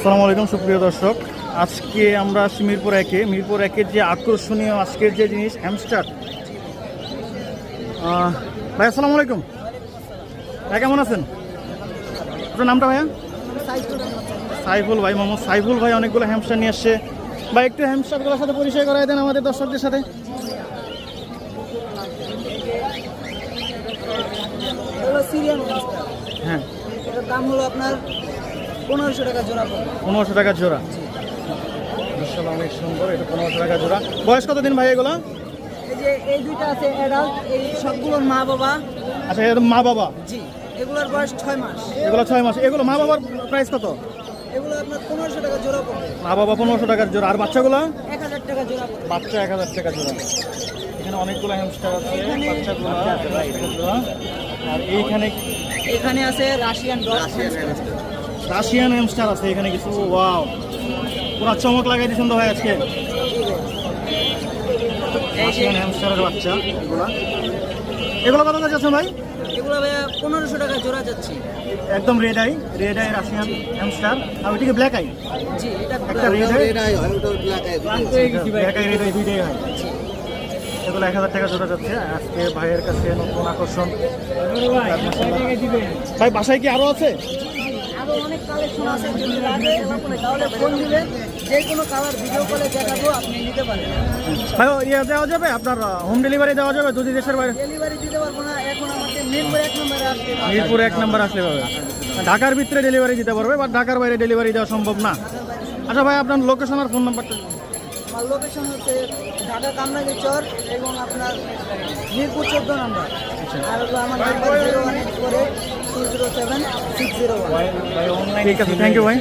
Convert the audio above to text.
আসসালামু আলাইকুম সুপ্রিয় দর্শক। আজকে আমরা আসছি মিরপুর একে। মিরপুর একের যে আকর্ষণীয় আজকের যে জিনিস হ্যামস্টার ভাই আসসালামু আলাইকুম। ভাই কেমন আছেন? আপনার নামটা ভাইয়া? সাইফুল ভাই মোহাম্মদ সাইফুল ভাই অনেকগুলো হ্যামস্টার নিয়ে আসছে। ভাই একটু হ্যামস্টারগুলোর সাথে পরিচয় করাই দেন আমাদের দর্শকদের সাথে। হ্যাঁ। দাম হলো আপনার পনেরোশো টাকা জোড়া পনেরোশো টাকা জোড়া। মাশাআল্লাহ, অনেক সুন্দর এটা পনেরোশো টাকা জোড়া। বয়স কতদিন ভাই এগুলো? এই যে এই দুইটা আছে অ্যাডাল্ট এই সবগুলোর মা বাবা। আচ্ছা এর মা বাবা? জি এগুলোর বয়স ছয় মাস। এগুলো ছয় মাস। এগুলো মা বাবার প্রাইস কত? এগুলো আপনার পনেরোশো টাকা জোড়া পড়বে। মা বাবা পনেরোশো টাকার জোড়া। আর বাচ্চাগুলো? এক হাজার টাকা জোড়া বাচ্চা এক হাজার টাকা জোড়া। এখানে অনেকগুলো হ্যামস্টার আছে বাচ্চাগুলো আর এইখানে এখানে আছে রাশিয়ান ডগ। রাশিয়ান হ্যামস্টার আছে এখানে কিছু ওয়াও পুরো চমক লাগাই দিয়েছেন তো ভাই আজকে। রাশিয়ান হ্যামস্টারের বাচ্চা এগুলো। এগুলো কত কাছে আছে ভাই? এগুলো পনেরোশো টাকা জোড়া যাচ্ছে। একদম red eye red eye Russian hamster আর ওইদিকে ব্ল্যাক আই জি এটা একটা red eye black eye red eye দুইটাই হয়। এগুলো এক হাজার টাকা জোড়া যাচ্ছে। আজকে ভাইয়ের কাছে নতুন আকর্ষণ। ভাই বাসায় কি আরও আছে? আরও অনেক কালেকশন আছে যদি লাগে তাহলে ফোন দিবেন যে কোনো কালার ভিডিও কলে দেখাবো আপনি নিতে পারেন ভাই ইয়ে দেওয়া যাবে? আপনার হোম ডেলিভারি দেওয়া যাবে? যদি দেশের বাইরে ডেলিভারি দিতে পারব না এখন আমাকে মিরপুর এক নম্বরে আসতে মিরপুর এক নাম্বার আসলে পাবে ঢাকার ভিতরে ডেলিভারি দিতে পারবে বা ঢাকার বাইরে ডেলিভারি দেওয়া সম্ভব না। আচ্ছা ভাই আপনার লোকেশন আর ফোন নাম্বারটা আমার লোকেশন হচ্ছে ঢাকা কামরাঙ্গি চর এবং আপনার মিরপুর চোদ্দ নম্বর। আর হলো আমার number zero one eight four eight two zero seven six zero one ঠিক আছে থ্যাংক ইউ ভাই।